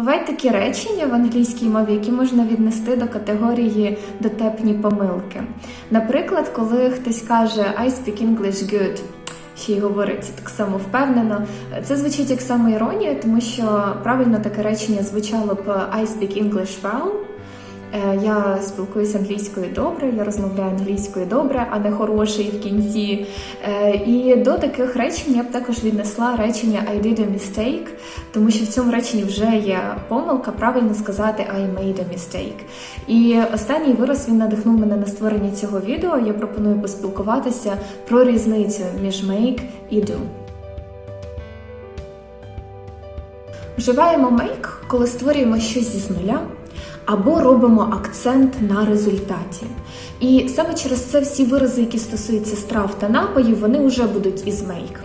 Бувають такі речення в англійській мові, які можна віднести до категорії дотепні помилки. Наприклад, коли хтось каже I speak English good, ще й говорить так само впевнено. Це звучить як самоіронія, тому що правильно таке речення звучало б I speak English well. Е, Я спілкуюся англійською добре, я розмовляю англійською добре, а не хороший в кінці. Е, І до таких речень я б також віднесла речення I did a mistake, тому що в цьому реченні вже є помилка, правильно сказати I made a mistake. І останній вираз він надихнув мене на створення цього відео. Я пропоную поспілкуватися про різницю між make і do. Вживаємо make, коли створюємо щось з нуля або робимо акцент на результаті. І саме через це всі вирази, які стосуються страв та напоїв, вони вже будуть із make.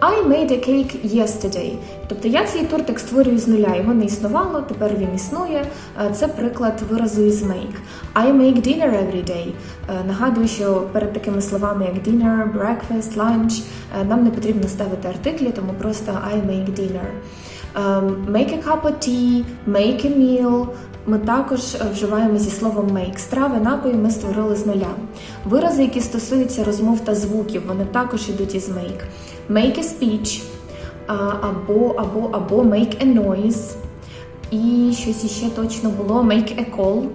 I made a cake yesterday. Тобто я цей тортик створюю з нуля, його не існувало, тепер він існує. Е, Це приклад виразу із make. I make dinner every day. Е, Нагадую, що перед такими словами як dinner, breakfast, lunch е, нам не потрібно ставити артиклі, тому просто I make dinner. Ем, Make a cup of tea, make a meal. Ми також е, вживаємо зі словом make. Страви, напої ми створили з нуля. Вирази, які стосуються розмов та звуків, вони також йдуть із make. Make a speech, або, або, або make a noise. І щось іще точно було make a call.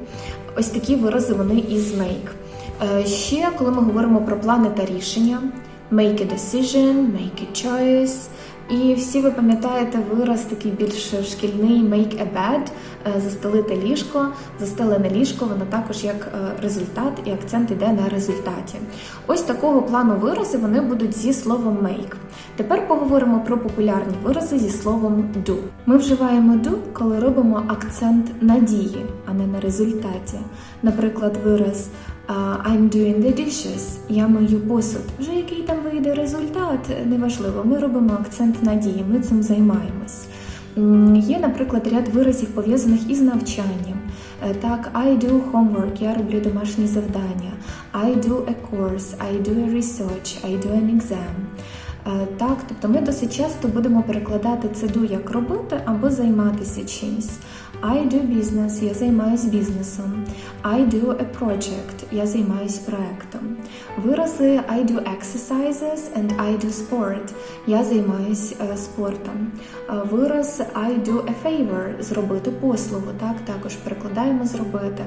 Ось такі вирази вони із make. Е, Ще, коли ми говоримо про плани та рішення, make a decision, make a choice. І всі ви пам'ятаєте вираз такий більш шкільний make a bed, е, застелити ліжко, застелене ліжко, воно також як е, результат і акцент йде на результаті. Ось такого плану вирази вони будуть зі словом make. Тепер поговоримо про популярні вирази зі словом do. Ми вживаємо do, коли робимо акцент на дії, а не на результаті. Наприклад, вираз I'm doing the dishes, я мию посуд. Вже який там вийде результат, неважливо. Ми робимо акцент на дії, ми цим займаємось. Є, наприклад, ряд виразів пов'язаних із навчанням. Е, Так, I do homework, я роблю домашні завдання. I do a course, I do a research, I do an exam. Е, Так, тобто ми досить часто будемо перекладати це do як робити або займатися чимсь. I do business, я займаюсь бізнесом. I do a project, я займаюсь проектом. Вирази I do exercises and I do sport, я займаюсь е, спортом. Е, Вираз I do a favor, зробити послугу, так, також перекладаємо зробити.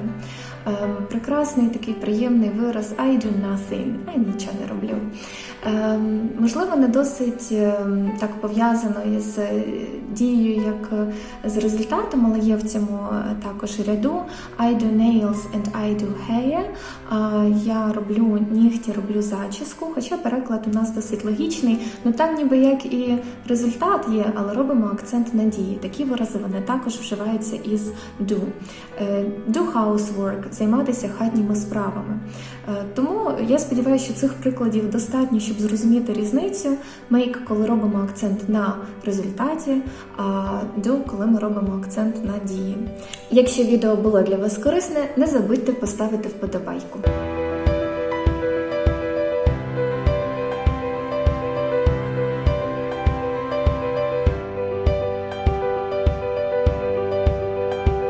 Ем, Прекрасний такий приємний вираз I do nothing, я нічого не роблю. Ем, Можливо, не досить ем, так пов'язано із е, дією, як е, з результатом, але є в цьому е, також ряду I do nails and I do hair. Я роблю нігті, роблю зачіску, хоча переклад у нас досить логічний. Ну там ніби як і результат є, але робимо акцент на дії. Такі вирази вони також вживаються із do. Е, Do housework, займатися хатніми справами. Е, Тому я сподіваюся, що цих прикладів достатньо, щоб зрозуміти різницю. Make, коли робимо акцент на результаті, а do, коли ми робимо акцент на дії. Якщо відео було для вас корисне, не забудьте поставити вподобайку.